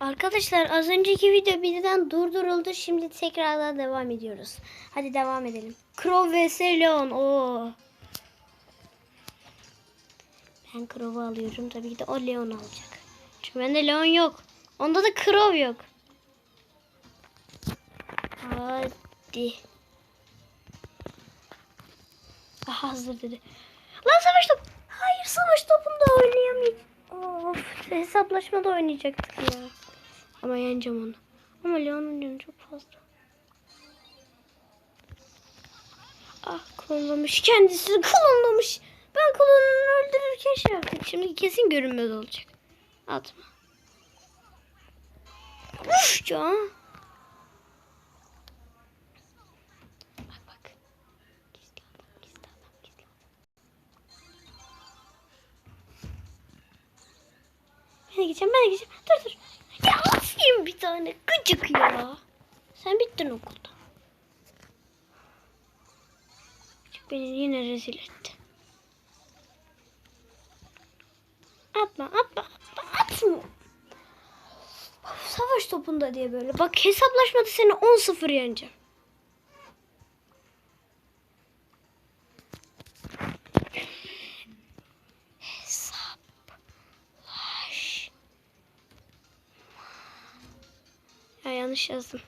Arkadaşlar az önceki video birden durduruldu. Şimdi tekrardan devam ediyoruz. Hadi devam edelim. Crow vs Leon. Oo. Ben Crow'u alıyorum. Tabii ki de o Leon alacak. Çünkü bende Leon yok. Onda da Crow yok. Hadi. Aha hazır dedi. Lan savaş top. Hayır savaş topunda oynayamayız. Of hesaplaşmada oynayacaktık ya. Ama yeneceğim onu. Ama Leon'un canı çok fazla. Ah klonlamış. Kendisi klonlamış. Ben klonunu öldürürken şey yaptım. Şimdi kesin görünmez olacak. Atma. Uf ya. Bak bak. Ben de gideceğim, ben de gideceğim. Dur dur. Ya atayım bir tane. Gıcık ya. Sen bittin okulda. Beni yine rezil etti. Atma, atma, atma, atma. Savaş topunda diye böyle. Bak hesaplaşmada seni 10-0 yeneceğim. Yanlış yazdım.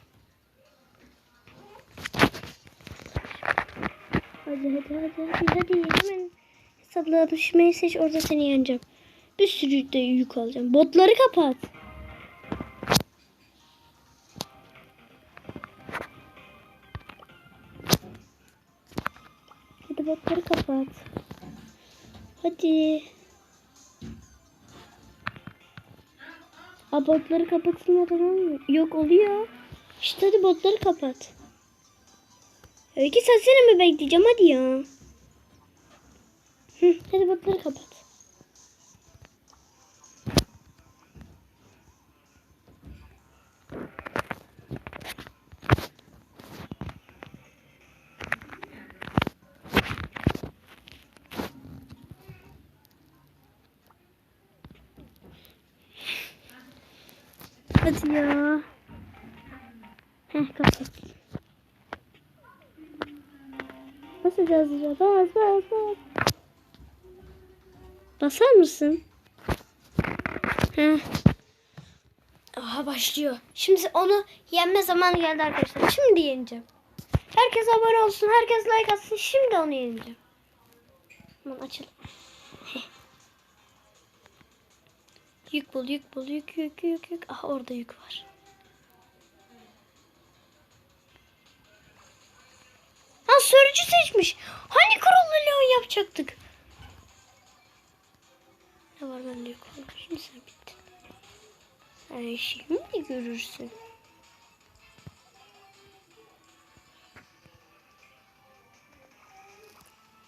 Hadi hadi hadi hadi hadi hemen hesaplaşmayı seç orada seni yeneceğim. Bir sürü de yük alacağım. Botları kapat. Hadi botları kapat. Hadi. Aa, botları kapatılmadan olmuyor. Yok oluyor. İşte hadi botları kapat. İki saat seni mi bekleyeceğim hadi ya. Hı, hadi botları kapat. Hadi ya. Heh kapat. Basacağız ya. Bas bas bas. Basar mısın? Heh. Aha başlıyor. Şimdi onu yenme zamanı geldi arkadaşlar. Şimdi yeneceğim. Herkes abone olsun. Herkes like atsın. Şimdi onu yeneceğim. Aman açıl. Yük bul, yük bul, yük, yük, yük, yük. Aha orada yük var. Ha sörücü seçmiş. Hani Kurullu Leon yapacaktık. Ne var bende yok. Şimdi sen bittin. Sen şimdi görürsün.